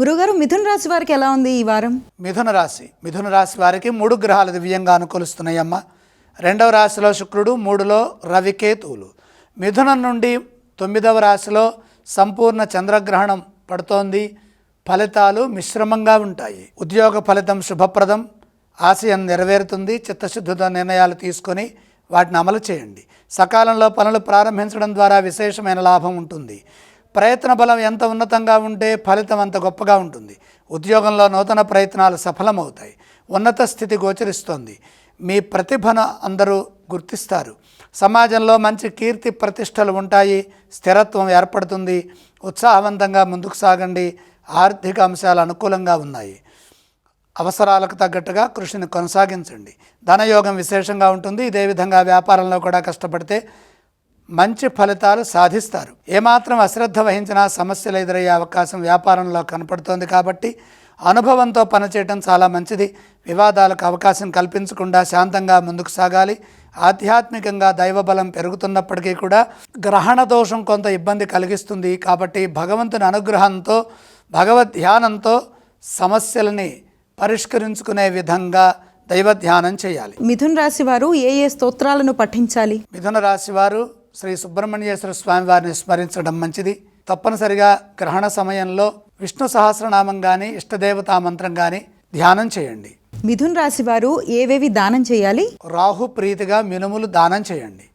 గురుగారు మిథున రాశి వారికి ఎలా ఉంది ఈ వారం? మిథున రాశి. మిథున రాశి వారికి మూడు గ్రహాలు దివ్యంగా అనుకూలిస్తున్నాయమ్మ. రెండవ రాశిలో శుక్రుడు మూడులో రవికేతువులు మిథునం నుండి తొమ్మిదవ రాశిలో సంపూర్ణ చంద్రగ్రహణం పడుతోంది. ఫలితాలు మిశ్రమంగా ఉంటాయి. ఉద్యోగ ఫలితం శుభప్రదం. ఆశయం నెరవేరుతుంది. చిత్తశుద్ధితో నిర్ణయాలు తీసుకొని వాటిని అమలు చేయండి. సకాలంలో పనులు ప్రారంభించడం ద్వారా విశేషమైన లాభం ఉంటుంది. ప్రయత్న బలం ఎంత ఉన్నతంగా ఉంటే ఫలితం అంత గొప్పగా ఉంటుంది. ఉద్యోగంలో నూతన ప్రయత్నాలు సఫలమవుతాయి. ఉన్నత స్థితి గోచరిస్తోంది. మీ ప్రతిభను అందరూ గుర్తిస్తారు. సమాజంలో మంచి కీర్తి ప్రతిష్టలు ఉంటాయి. స్థిరత్వం ఏర్పడుతుంది. ఉత్సాహవంతంగా ముందుకు సాగండి. ఆర్థిక అంశాలు అనుకూలంగా ఉన్నాయి. అవసరాలకు తగ్గట్టుగా కృషిని కొనసాగించండి. ధనయోగం విశేషంగా ఉంటుంది. ఇదే విధంగా వ్యాపారంలో కూడా కష్టపడితే మంచి ఫలితాలు సాధిస్తారు. ఏమాత్రం అశ్రద్ధ వహించినా సమస్యలు ఎదురయ్యే అవకాశం వ్యాపారంలో కనపడుతోంది కాబట్టి అనుభవంతో పనిచేయటం చాలా మంచిది. వివాదాలకు అవకాశం కల్పించకుండా శాంతంగా ముందుకు సాగాలి. ఆధ్యాత్మికంగా దైవబలం పెరుగుతున్నప్పటికీ కూడా గ్రహణ దోషం కొంత ఇబ్బంది కలిగిస్తుంది కాబట్టి భగవంతుని అనుగ్రహంతో భగవద్ ధ్యానంతో సమస్యలని పరిష్కరించుకునే విధంగా దైవ ధ్యానం చేయాలి. మిథున రాశి వారు ఏ ఏ స్తోత్రాలను పఠించాలి? మిథున రాశి వారు శ్రీ సుబ్రహ్మణ్యేశ్వర స్వామి వారిని స్మరించడం మంచిది. తప్పనిసరిగా గ్రహణ సమయంలో విష్ణు సహస్రనామం కానీ ఇష్టదేవతా మంత్రం కానీ ధ్యానం చేయండి. మిథున రాశి వారు ఏవేవి దానం చేయాలి? రాహు ప్రీతిగా మినుములు దానం చేయండి.